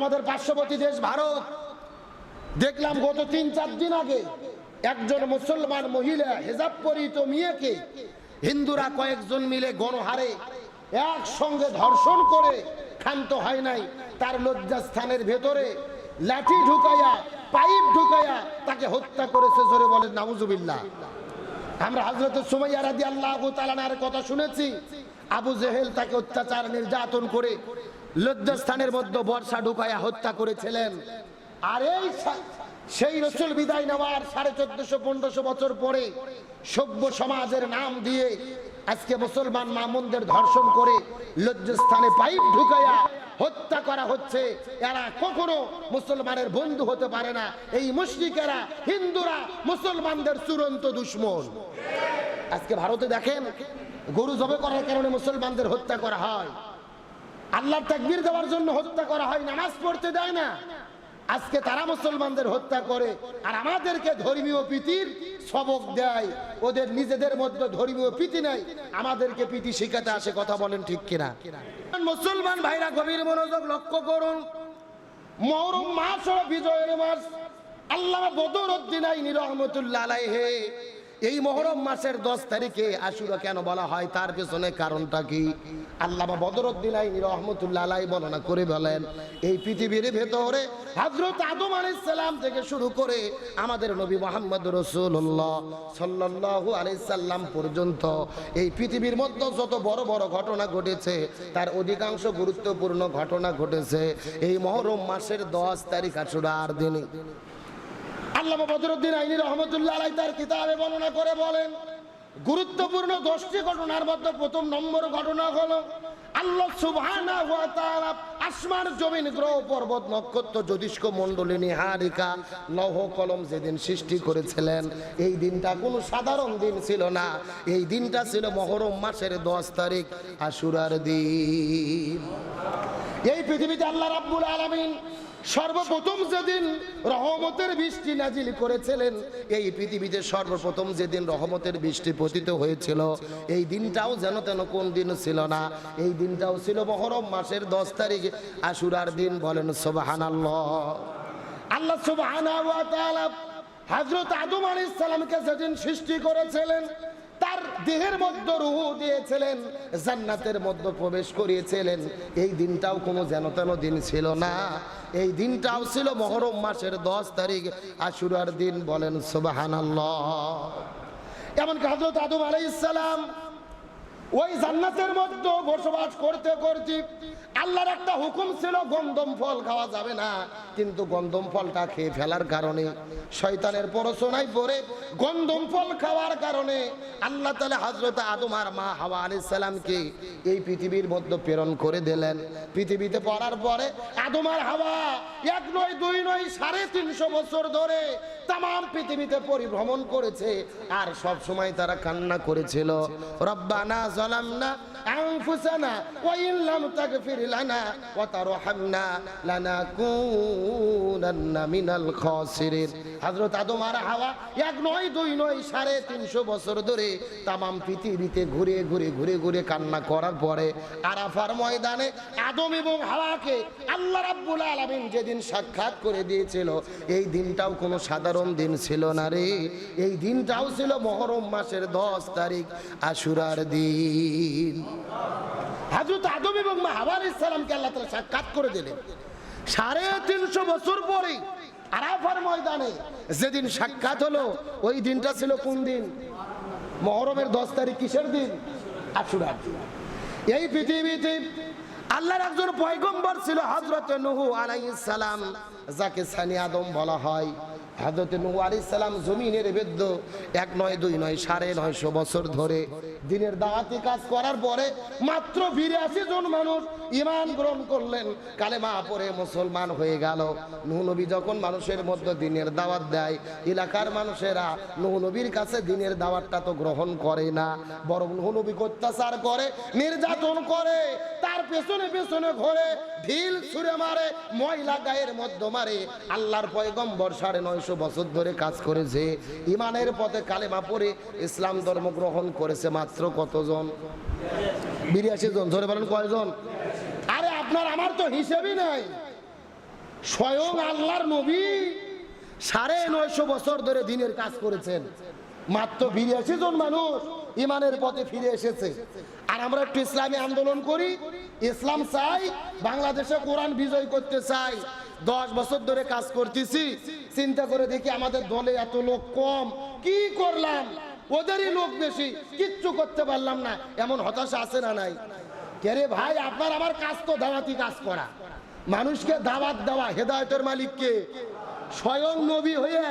আমাদের পার্শ্ববর্তী দেশ ভারত। দেখলাম গত তিন, চার দিন আগে একজন মুসলমান মহিলা হেজাব পরিত মেয়েকে হিন্দুরা কয়েকজন মিলে গণহারে একসঙ্গে ধর্ষণ করে ক্ষান্ত হয় নাই। তার লজ্জাস্থানের ভেতরে লাঠি ঢুকাইয়া, পাইপ ঢুকাইয়া তাকে হত্যা করেছে জোরে বলেন, নাউজুবিল্লাহ। আমরা হজরত সুমাইয়া রাদি আল্লাহ তালানার কথা শুনেছি। আবু জেহেল তাকে অত্যাচার, নির্যাতন করে লজ্জাস্থানের মধ্যে বর্ষা ঢুকাইয়া হত্যা করেছিলেন। আর এই সেই রসুল বিদায় নেওয়ার সাড়ে চোদ্দশো, পনেরোশো বছর পরে সভ্য সমাজের নাম দিয়ে আজকে মুসলমান মামুনদের ধর্ষণ করে লজ্জাস্থানে পাইপ ঢুকাইয়া হত্যা করা হচ্ছে। এরা কখনো মুসলমানের বন্ধু হতে পারে না। এই মুশরিকেরা, হিন্দুরা, মুসলমানদের চূড়ান্ত দুশ্মন। আজকে ভারতে দেখেন, গরু জবে করার কারণে মুসলমানদের হত্যা করা হয়। আল্লাহর তাকবির দেওয়ার জন্য হত্যা করা হয়, নামাজ পড়তে দেয় না। আজকে তারা মুসলমানদের হত্যা করে, আর আমাদেরকে ধর্মীয় প্রীতির সবক দেয়। ওদের নিজেদের মধ্যে ধর্মীয় প্রীতি নাই, আমাদেরকে প্রীতি শিখাতে আসে, কথা বলেন ঠিক কিনা? মুসলমান ভাইরা, গভীর মনোযোগ লক্ষ্য করুন। মহরম মাস ও বিজয়ের মাস আল্লাহ বদরুদ্দিন আইনি রহমতুল্লাহ আলাইহে এই মহরম মাসের দশ তারিখে আশুরা কেন বলা হয়? তার পেছনে কারণটা কি? আল্লামা বদরুদ্দিন রহমতুল্লাহ বর্ণনা করে বলেন, এই পৃথিবীর ভেতরে হজরত আদম সালাম থেকে শুরু করে আমাদের নবী মোহাম্মদ রসুল্লাহ আলাইহিস সাল্লাম পর্যন্ত এই পৃথিবীর মধ্যে যত বড় বড় ঘটনা ঘটেছে, তার অধিকাংশ গুরুত্বপূর্ণ ঘটনা ঘটেছে। এই মহরম মাসের দশ তারিখ আশুরার দিনে। আল্লামা বদরুদ্দিন আইনি রহমতুল্লাহ আলাই তার কিতাবে বর্ণনা করে বলেন, গুরুত্বপূর্ণ দশটি ঘটনার মধ্যে প্রথম নম্বর ঘটনা হলো, আল্লাহ আসমান, জমিন, গ্রহ, পর্বত, নক্ষত্র জ্যোতিষ্ক মণ্ডলী, নিহারিকা, লৌহ, কলম যেদিন সৃষ্টি করেছিলেন, এই দিনটা কোনো সাধারণ দিন ছিল না। এই দিনটা ছিল মহরম মাসের দশ তারিখ, আশুরার দিন। এই পৃথিবীতে আল্লাহ রাব্বুল আলামিন সর্বপ্রথম যেদিন রহমতের বৃষ্টি নাজিল করেছিলেন, এই পৃথিবীতে সর্বপ্রথম যেদিন রহমতের বৃষ্টি পতিত হয়েছিল, এই দিনটাও যেন তেন কোন দিন ছিল না। এই দিনটাও ছিল মহরম মাসের দশ তারিখ, আশুরার দিন বলেন সোবাহানাল্লাহ। আল্লাহ ওয়া তাআলা হযরত আদম আলাইহিস সালামকে যেদিন সৃষ্টি করেছিলেন তার দেহের মধ্যে রুহু দিয়েছিলেন, জান্নাতের মধ্যে প্রবেশ করিয়েছিলেন। এই দিনটাও কোনো যেন তেন দিন ছিল না। এই দিনটাও ছিল মহরম মাসের দশ তারিখ। আশুরার দিন বলেন, সুবহানাল্লাহ। এমনকি হযরত আদম আলাইহিস সালাম ওই জান্নাতের মধ্যে বসবাস করতে করতে আল্লাহর একটা হুকুম ছিল গন্ধম ফল খাওয়া যাবে না। কিন্তু গন্ধম ফলটা খেয়ে ফেলার কারণে, শয়তানের পরশোনায় পড়ে গন্ধম ফল খাওয়ার কারণে আল্লাহ তালা হজরত আদম আর মা হাওয়া আলি সালামকে এই পৃথিবীর মধ্যে প্রেরণ করে দিলেন। পৃথিবীতে পড়ার পরে আদম আর হাওয়া এক নয়, দুই নয়, সাড়ে তিনশো বছর ধরে তাম পৃথিবীতে পরিভ্রমণ করেছে আর সব সময় তারা কান্না করেছিল। রব্বানা জালামনা ইন লাম তাগফির যেদিন সাক্ষাৎ করে দিয়েছিল, এই দিনটাও কোনো সাধারণ দিন ছিল না রে। এই দিনটাও ছিল মহরম মাসের দশ তারিখ আশুরার দিন। হাজরত আদম এবং মা হাওয়া আলাইহিস সালামকে আল্লাহ তাআলা সাক্ষাৎ করে দিলেন। সাড়ে তিনশো বছর পরে আরাফার ময়দানে যেদিন সাক্ষাৎ হলো, ওই দিনটা ছিল কোন দিন? মহরমের দশ তারিখ কিসের দিন? আশুরার দিন। এই পৃথিবীতে আল্লাহর একজন পয়গম্বর ছিল হজরত নুহু আলাইহিস সালাম, যাকে সানি আদম বলা হয়। হজরত নুহু আলাইহিস জমিনের বেদ্য এক নয়, দুই নয়, সাড়ে নয়শো বছর ধরে দিনের দাওয়াতি কাজ করার পরে মাত্র বিরাশি জন মানুষ ইমান গ্রহণ করলেন, কালেমা পরে মুসলমান হয়ে গেল। নবী যখন মানুষের মধ্যে দিনের দাওয়াত দেয়, এলাকার মানুষেরা নবীর কাছে দিনের দাওয়াতটা তো গ্রহণ করে না, বরং নবীকে অত্যাচার করে, নির্যাতন করে, তার পেছনে পেছনে ঘোরে, ঢিল ছুঁড়ে মারে, ময়লা গায়ের মধ্যে মারে, আল্লাহর পয়গম্বর সাড়ে নয়শো বছর ধরে কাজ করেছে। ইমানের পথে কালেমা পড়ে ইসলাম ধর্ম গ্রহণ করেছে মাত্র কতজন? বিরিয়াশি জন। ধরে বলেন কয়জন? আরে আপনার আমার তো হিসেবই নাই। স্বয়ং আল্লাহর নবী সাড়ে নয়শো বছর ধরে দিনের কাজ করেছেন। মাত্র বিরাশি জন মানুষ। ইমানের পথে ফিরে এসেছে। আর আমরা একটু ইসলামী আন্দোলন করি। ইসলাম চাই, বাংলাদেশে কোরআন বিজয় করতে চাই। দশ বছর ধরে কাজ করতেছি। চিন্তা করে দেখি আমাদের দলে এত লোক কম। কি করলাম? ওদেরই লোক বেশি। কিচ্ছু করতে পারলাম না। এমন হতাশা আছে না নাই? কে ভাই, আপনার আমার কাজ তো দাওয়াতি কাজ করা। মানুষকে দাওয়াত দেওয়া, হেদায়তের মালিককে স্বয়ং নবী হয়ে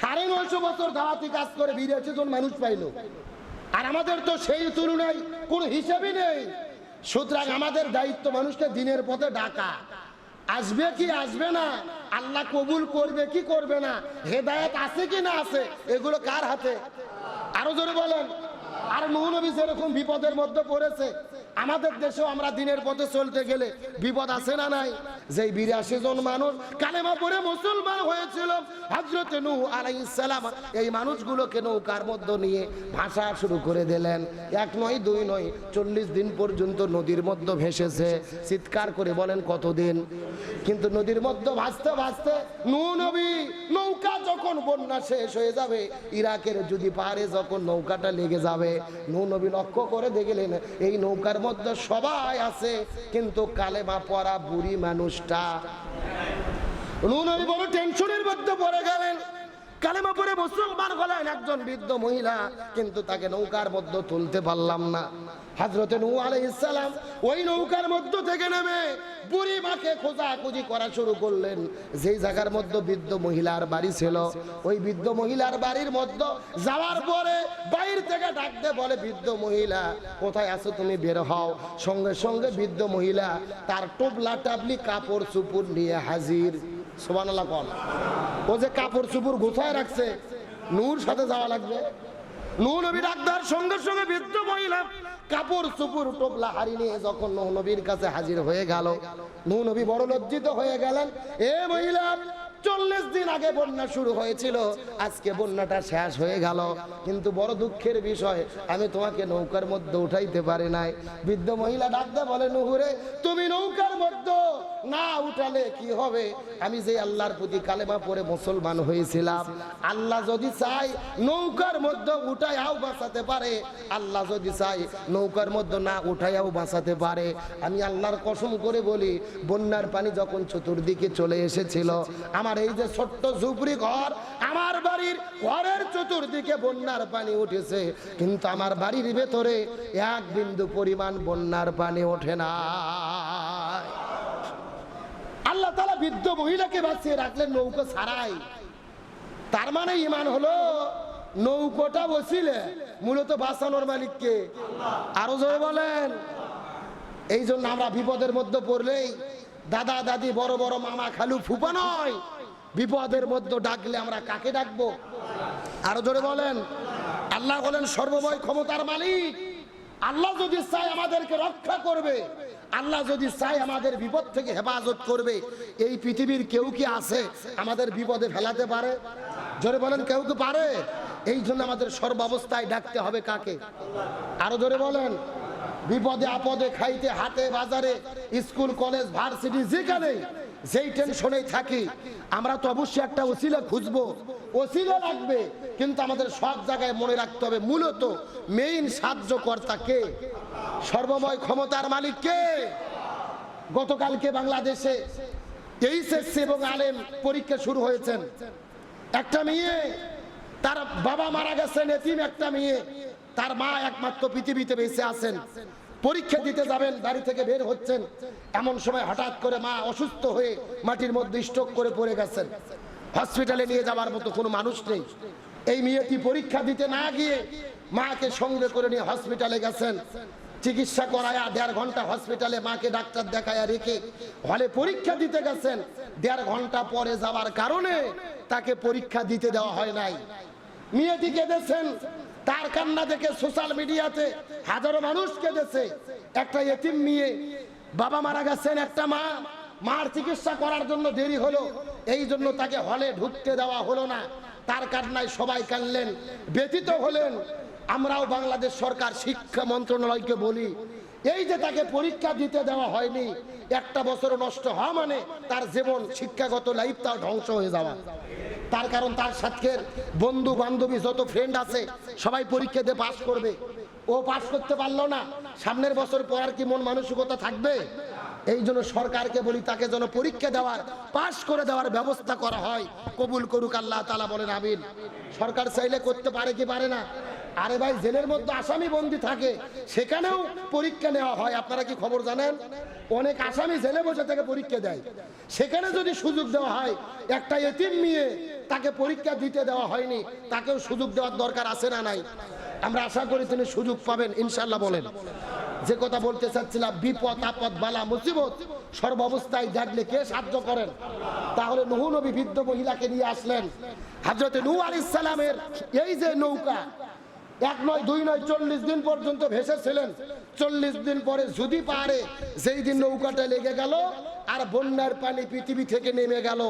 সাড়ে নয়শো বছর দাওয়াতি কাজ করে বিরাশি মানুষ পাইলো। আর আমাদের তো সেই তুলনায় কোন হিসাবই নেই। সুতরাং আমাদের দায়িত্ব মানুষকে দিনের পথে ডাকা। আসবে কি আসবে না? আল্লাহ কবুল করবে কি করবে না? হেদায়ত আছে কি না আছে? এগুলো কার হাতে? আরও জোরে বলেন। আর মহানবী যেরকম বিপদের মধ্যে পড়েছে আমাদের দেশেও আমরা দিনের পথে চলতে গেলে বিপদ আছে না নাই? যে বিরাশি জন মানুষ কালেমা পড়ে মুসলমান হয়েছিল হজরত নূ আলাইসালাম এই মানুষগুলোকে নৌকার মধ্যে নিয়ে ভাষা শুরু করে দিলেন। এক নয়, দুই নয়, চল্লিশ দিন পর্যন্ত নদীর মধ্যে ভেসেছে। চিৎকার করে বলেন, কতদিন? কিন্তু নদীর মধ্যে ভাসতে ভাসতে নূ নবী নৌকা যখন বন্যা শেষ হয়ে যাবে, ইরাকের যদি পারে যখন নৌকাটা লেগে যাবে নূ নবী লক্ষ্য করে দেখলেন, এই নৌকার মধ্যে সবাই আছে কিন্তু কালেমা পড়া বুড়ি মানুষটা। বড় টেনশনের মধ্যে পড়ে গেলেন। কালেমা পরে মুসলমান হলেন একজন বৃদ্ধ মহিলা, কিন্তু তাকে নৌকার মধ্যে তুলতে পারলাম না। হাজরতে নূ আলাইহিসসালাম ওই নৌকার মধ্য থেকে নেমে বুড়ি মাকে খোঁজাখুঁজি করা শুরু করলেন। যেই জায়গার মধ্যে বৃদ্ধ মহিলার বাড়ি ছিল, ওই বৃদ্ধ মহিলার বাড়ির মধ্যে যাওয়ার পরে বাইরে থেকে ডাকতে বলে, বৃদ্ধ মহিলা, কোথায় আছো তুমি? বের হও। সঙ্গে সঙ্গে বৃদ্ধ মহিলা তার টোপলা টাবলি কাপড় চুপুর নিয়ে হাজির। সোবানাল্লাহ কম ও যে কাপড় চুপুর গোছায় রাখছে, নূর সাথে যাওয়া লাগবে। নূ নবী ডাক্তার সঙ্গে সঙ্গে বৃদ্ধ মহিলা কাপড় চুপুর টোপলা হারি নিয়ে যখন নূহ নবীর কাছে হাজির হয়ে গেল নূহ নবী বড় লজ্জিত হয়ে গেলেন। এ মহিলা চল্লিশ দিন আগে বন্যা শুরু হয়েছিল। আজকে বন্যাটা শেষ হয়ে গেল। কিন্তু বড় দুঃখের বিষয়, আমি তোমাকে নৌকার মধ্যে উঠাইতে পারি নাই। বৃদ্ধ মহিলা ডাকতে বলে, নুহুরে, তুমি নৌকার মধ্যে না উঠালে কি হবে? আমি যে আল্লাহর প্রতি কালেমা পড়ে মুসলমান হয়েছিলাম। আল্লাহ যদি চাই নৌকার মধ্যে উঠাইয়াও বাঁচাতে পারে, আল্লাহ যদি চাই নৌকার মধ্যে না উঠাইয়াও বাঁচাতে পারে। আমি আল্লাহর কসম করে বলি, বন্যার পানি যখন চতুর্দিকে চলে এসেছিল আমার এই যে ছোট্ট ঝুপড়ি ঘর, আমার বাড়ির ঘরের চতুর্দিকে বন্যার পানি উঠেছে। কিন্তু আমার বাড়ির ভেতরে এক বিন্দু পরিমাণ বন্যার পানি ওঠে না। আল্লাহ তালা বৃদ্ধ মহিলাকে বাঁচিয়ে রাখলেন নৌকো ছাড়াই। তার মানে ইমান হলো, নৌকোটা বসিলে মূলত বাঁচানোর মালিককে। আরও জোরে বলেন। এই জন্য আমরা বিপদের মধ্যে পড়লেই দাদা, দাদি, বড় বড়, মামা, খালু, ফুপা নয় বিপদের মধ্যে ডাকলে আমরা কাকে ডাকবো? আরও জোরে বলেন। আল্লাহ বলেন সর্বময় ক্ষমতার মালিক। আল্লাহ যদি চায় আমাদেরকে রক্ষা করবে, আল্লাহ যদি চায় আমাদের বিপদ থেকে হেফাজত করবে, এই পৃথিবীর কেউ কি আছে আমাদের বিপদে ফেলাতে পারে? জোরে বলেন, কেউ কি পারে? এই জন্য আমাদের সর্বাবস্থায় ডাকতে হবে কাকে? আরও জোরে বলেন। বিপদে আপদে খাইতে হাতে বাজারে, স্কুল, কলেজ, ভার্সিটি যেখানে যেই টেনশনেই থাকি, আমরা তো অবশ্যই একটা ওসিলা খুঁজবো। ওসিলা লাগবে, কিন্তু আমাদের সব জায়গায় মনে রাখতে হবে, মূলত মেইন সাহায্যকর্তা কে? সর্বময় ক্ষমতার মালিক কে? গতকালকে বাংলাদেশে এইচএসসি এবং আলেম পরীক্ষা শুরু হয়েছেন। একটা মেয়ে, তার বাবা মারা গেছেন, এতিম একটা মেয়ে। তার মা একমাত্র পৃথিবীতে বেঁচে আছেন। পরীক্ষা দিতে যাবেন বাড়ি থেকে বের হচ্ছেন। এমন সময় হঠাৎ করে মা অসুস্থ হয়ে মাটির মধ্যে স্ট্রোক করে পড়ে গেছেন। হসপিটালে নিয়ে যাওয়ার মতো কোনো মানুষ নেই। এই মেয়েটি পরীক্ষা দিতে না গিয়ে মাকে সঙ্গে করে নিয়ে হসপিটালে গেছেন। চিকিৎসা করায়া দেড় ঘণ্টা হসপিটালে মাকে ডাক্তার দেখায়া রেখে হলে পরীক্ষা দিতে গেছেন। দেড় ঘণ্টা পরে যাওয়ার কারণে তাকে পরীক্ষা দিতে দেওয়া হয় নাই। মেয়েটি কেঁদেছেন। তার কান্না দেখে সোশ্যাল মিডিয়াতে হাজারো মানুষ কেঁদেছে। একটা এতিম মেয়ে, বাবা মারা গেছেন, একটা মা। মার চিকিৎসা করার জন্য দেরি হলো, এই জন্য তাকে হলে ঢুকতে দেওয়া হলো না। তার কান্নায় সবাই কানলেন ব্যতীত হলেন। আমরাও বাংলাদেশ সরকার শিক্ষা মন্ত্রণালয়কে বলি, এই যে তাকে পরীক্ষা দিতে দেওয়া হয়নি, একটা বছর নষ্ট হওয়া মানে তার জীবন শিক্ষাগত লাইফ তার ধ্বংস হয়ে যাওয়া। তার কারণ তার সাথে বন্ধু বান্ধবী যত ফ্রেন্ড আছে, সবাই পরীক্ষা দিয়ে পাশ করবে। ও পাশ করতে পারল না, সামনের বছর পড়ার কি মন মানসিকতা থাকবে? এই জন্য সরকারকে বলি, তাকে যেন পরীক্ষা দেওয়ার পাশ করে দেওয়ার ব্যবস্থা করা হয়। কবুল করুক আল্লাহ তালা বলেন, আমিন। সরকার চাইলে করতে পারে কি পারে না? আরে ভাই, জেলের মধ্যে আসামি বন্দি থাকে, সেখানেও পরীক্ষা নেওয়া হয়। আপনারা কি খবর জানেন? অনেক আসামি জেলে বসে থেকে পরীক্ষা দেয়। সেখানে যদি সুযোগ দেওয়া হয়, একটা এতিম নিয়ে তাকে পরীক্ষা দিতে দেওয়া হয়নি, তাকেও সুযোগ দেওয়ার দরকার আছে না নাই? আমরা আশা করি তিনি সুযোগ পাবেন ইনশাল্লাহ বলেন। যে কথা বলতে চাচ্ছিলাম, বিপদ, আপদ, বালা, মুসিবত সর্বাবস্থায় জাগলে কে সাহায্য করেন? তাহলে নহু নবী বৃদ্ধ মহিলাকে নিয়ে আসলেন। হাজরতে নূ আলী সালামের এই যে নৌকা এক নয়, দুই নয়, চল্লিশ দিন পর্যন্ত ভেসেছিলেন। চল্লিশ দিন পরে যদি পারে, যেই দিন নৌকাটা লেগে গেল আর বন্যার পানি পৃথিবী থেকে নেমে গেল।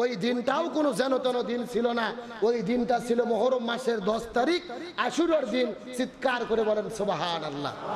ওই দিনটাও কোনো যেন তেন দিন ছিল না। ওই দিনটা ছিল মহরম মাসের দশ তারিখ, আশুরের দিন চিৎকার করে বলেন সোবাহান আল্লাহ